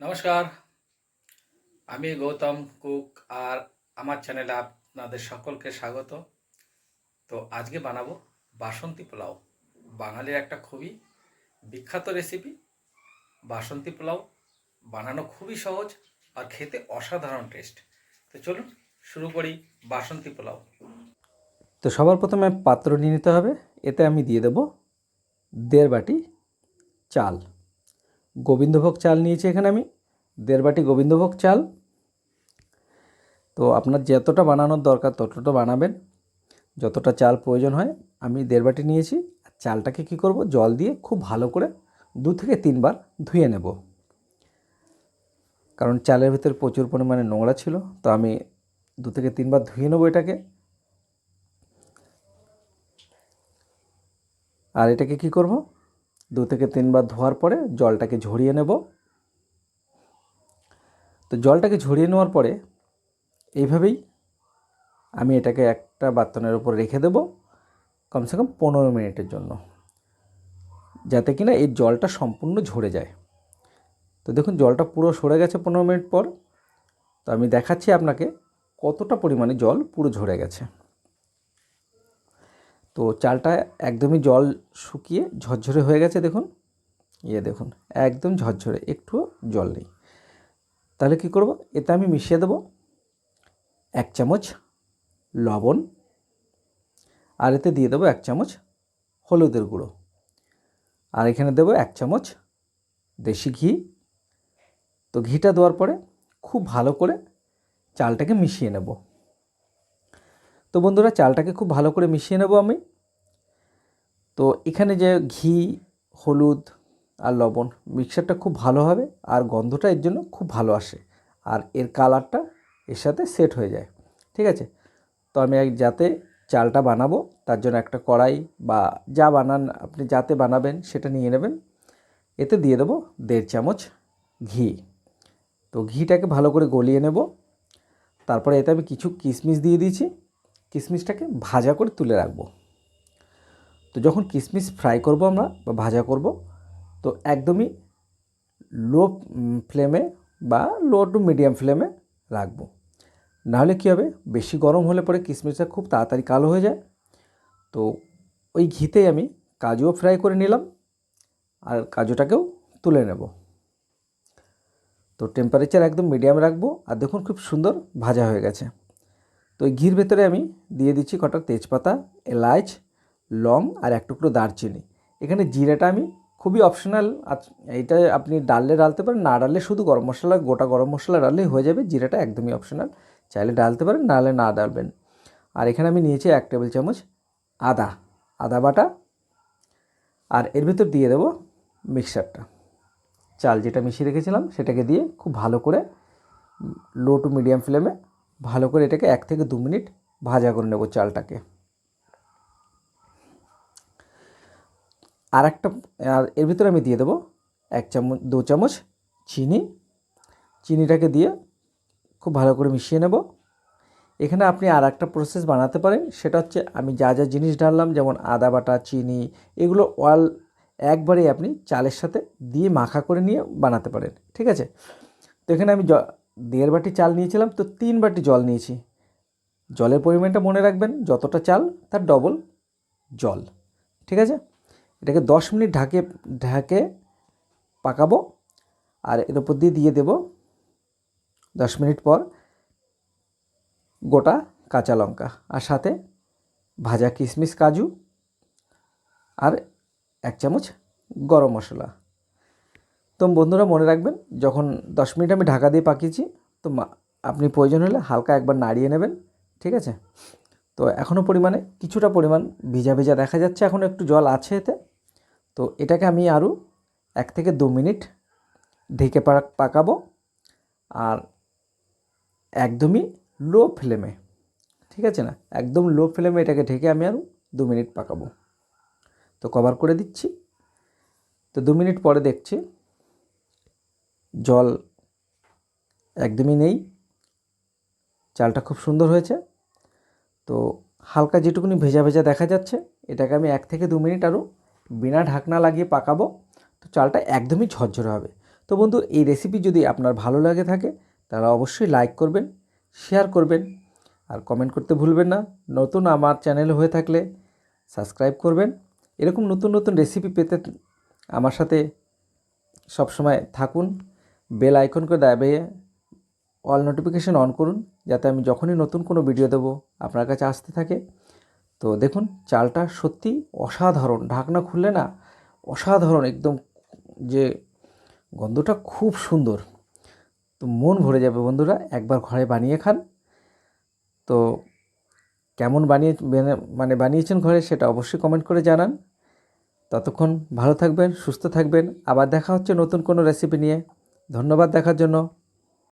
নমস্কার। আমি গৌতম কুক আর আমার চ্যানেলে আপনাদের সকলকে স্বাগত। তো আজকে বানাবো বাসন্তী পোলাও। বাঙালির একটা খুবই বিখ্যাত রেসিপি বাসন্তী পোলাও বানানো খুবই সহজ আর খেতে অসাধারণ টেস্ট তো চলুন শুরু করি বাসন্তী পোলাও। তো সবার প্রথমে পাত্র নিয়ে নিতে হবে। এতে আমি দিয়ে দেব দেড় বাটি চাল। গোবিন্দভোগ চাল নিয়েছি এখানে আমি। দেড় বাটি গোবিন্দভোগ চাল। তো আপনার যতটা বানানোর দরকার ততটা বানাবেন। যতটা চাল প্রয়োজন হয়, আমি দেড়বাটি নিয়েছি। চালটাকে কি করব? জল দিয়ে খুব ভালো করে দু থেকে তিনবার ধুয়ে নেব। কারণ চালের ভিতরে প্রচুর পরিমাণে নোংরা ছিল, তো আমি দু থেকে তিনবার ধুয়ে নেব এটাকে। আর এটাকে কি করব? দু থেকে তিনবার ধোয়ার পরে জলটাকে ঝরিয়ে নেব। তো জলটাকে ঝরিয়ে নেওয়ার পরে এইভাবেই আমি এটাকে একটা বাতনের উপর রেখে দেব কমসে কম পনেরো মিনিটের জন্য, যাতে কিনা এই জলটা সম্পূর্ণ ঝরে যায়। তো দেখুন, জলটা পুরো সরে গেছে পনেরো মিনিট পর। তো আমি দেখাচ্ছি আপনাকে কতটা পরিমাণে জল পুরো ঝরে গেছে। তো চালটা একদমই জল শুকিয়ে ঝরঝরে হয়ে গেছে, দেখুন। ইয়ে দেখুন, একদম ঝরঝরে, একটুও জল নেই। তাহলে কি করব? এতে আমি মিশিয়ে দেব এক চামচ লবণ আর এতে দিয়ে দেবো এক চামচ হলুদের গুঁড়ো। আর এখানে দেবো এক চামচ দেশি ঘি। তো ঘিটা দেওয়ার পরে খুব ভালো করে চালটাকে মিশিয়ে নেব। তো বন্ধুরা, চালটাকে খুব ভালো করে মিশিয়ে নেব আমি। তো এখানে যে ঘি, হলুদ আর লবণ। মিক্সারটা খুব ভালো হবে আর গন্ধটা এর জন্য খুব ভালো আসে। আর এর কালারটা এর সাথে সেট হয়ে যায়। ঠিক আছে? তো আমি যাতে চালটা বানাবো। তার জন্য একটা কড়াই বা যা বানান আপনি যাতে বানাবেন সেটা নিয়ে নেবেন। এতে দিয়ে দেবো দেড় চামচ ঘি। তো ঘিটাকে ভালো করে গলিয়ে নেব। তারপরে এতে আমি কিছু কিশমিশ দিয়ে দিয়েছি। কিশমিশটাকে ভাজা করে তুলে রাখব। তো যখন কিশমিশ ফ্রাই করব আমরা বা ভাজা করব তো একদমই লো ফ্লেমে বা লো টু মিডিয়াম ফ্লেমে রাখব। নাহলে কী হবে? বেশি গরম হলে পরে কিশমিশটা খুব তাড়াতাড়ি কালো হয়ে যায়। তো ওই ঘিতেই আমি কাজুও ফ্রাই করে নিলাম আর কাজুটাকেও তুলে নেব। তো টেম্পারেচার একদম মিডিয়াম রাখব আর দেখুন খুব সুন্দর ভাজা হয়ে গেছে। তো ওই ঘির ভেতরে আমি দিয়ে দিচ্ছি কটা তেজপাতা এলাচ লং আর এক টুকরো দারচিনি। এখানে জিরাটা আমি খুবই অপশনাল এইটা আপনি ডাললে ডালতে পারেন, না ডাললে শুধু গরম মশলা, গোটা গরম মশলা ডাললেই হয়ে যাবে, জিরাটা একদমই অপশনাল চাইলে ডালতে পারেন নাহলে না ডালবেন। আর এখানে আমি নিয়েছি এক টেবিল চামচ আদা আদা বাটা। আর এর ভিতর দিয়ে দেবো মিক্সারটা। চাল যেটা মিশিয়ে রেখেছিলাম, সেটাকে দিয়ে খুব ভালো করে লো টু মিডিয়াম ফ্লেমে ভালো করে এটাকে এক থেকে দু মিনিট ভাজা করে নেব চালটাকে। আর একটা আর এর ভিতরে আমি দিয়ে দেবো এক চামচ, দু চামচ চিনি। চিনিটাকে দিয়ে খুব ভালো করে মিশিয়ে নেব। এখানে আপনি আর একটা প্রসেস বানাতে পারেন, সেটা হচ্ছে আমি যা যা জিনিস ঢাললাম, যেমন আদা বাটা, চিনি, এগুলো অল একবারেই আপনি চালের সাথে দিয়ে মাখা করে নিয়ে বানাতে পারেন, ঠিক আছে? তো এখানে আমি দেড় বাটি চাল নিয়েছিলাম, তো তিন বাটি জল নিয়েছি। জলের পরিমাণটা মনে রাখবেন, যতটা চাল তার ডবল জল, ঠিক আছে? এটাকে দশ মিনিট ঢাকে ঢাকে পাকাবো আর এর উপর দিয়ে দিয়ে দেব দশ মিনিট পর গোটা কাঁচা লঙ্কা আর সাথে ভাজা কিশমিশ, কাজু আর এক চামচ গরম মশলা। তো বন্ধুরা মনে রাখবেন, যখন দশ মিনিট আমি ঢাকা দিয়ে পাকিয়েছি, তো আপনি প্রয়োজন হলে হালকা একবার নাড়িয়ে নেবেন, ঠিক আছে? তো এখনও পরিমাণে কিছুটা পরিমাণ ভিজা ভিজা দেখা যাচ্ছে এখনও একটু জল আছে এতে। তো এটাকে আমি আরও এক থেকে দু মিনিট ঢেকে পাকাবো আর একদমই লো ফ্লেমে ঠিক আছে না? একদম লো ফ্লেমে এটাকে ঢেকে আমি আরও দু মিনিট পাকাবো। তো কভার করে দিচ্ছি। তো দু মিনিট পরে দেখছি জল একদমই নেই, চালটা খুব সুন্দর হয়েছে। তো হালকা যেটুকুনি ভেজা ভেজা দেখা যাচ্ছে, এটাকে আমি এক থেকে দু মিনিট আরও বিনা ঢাকনা লাগিয়ে পাকাবো, তো চালটা একদমই ঝরঝরে হবে। তো বন্ধু, এই রেসিপি যদি আপনার ভালো লাগে থাকে, তাহলে অবশ্যই লাইক করবেন শেয়ার করবেন, আর কমেন্ট করতে ভুলবেন না। নতুন আমার চ্যানেল হয়ে থাকলে সাবস্ক্রাইব করবেন। এরকম নতুন নতুন রেসিপি পেতে আমার সাথে সবসময় থাকুন। বেল আইকন করে দাবিয়ে অল নোটিফিকেশন অন করুন, যাতে আমি যখনই নতুন কোনো ভিডিও দেবো, আপনার কাছে আসতে থাকে। তো দেখুন, চালটা সত্যি অসাধারণ। ঢাকনা খুললে না অসাধারণ একদম যে গন্ধটা খুব সুন্দর। তো মন ভরে যাবে বন্ধুরা, একবার ঘরে বানিয়ে খান। তো কেমন বানিয়ে মানে বানিয়েছেন ঘরে সেটা অবশ্যই কমেন্ট করে জানান। ততক্ষণ ভালো থাকবেন, সুস্থ থাকবেন। আবার দেখা হচ্ছে নতুন কোনো রেসিপি নিয়ে। ধন্যবাদ দেখার জন্য।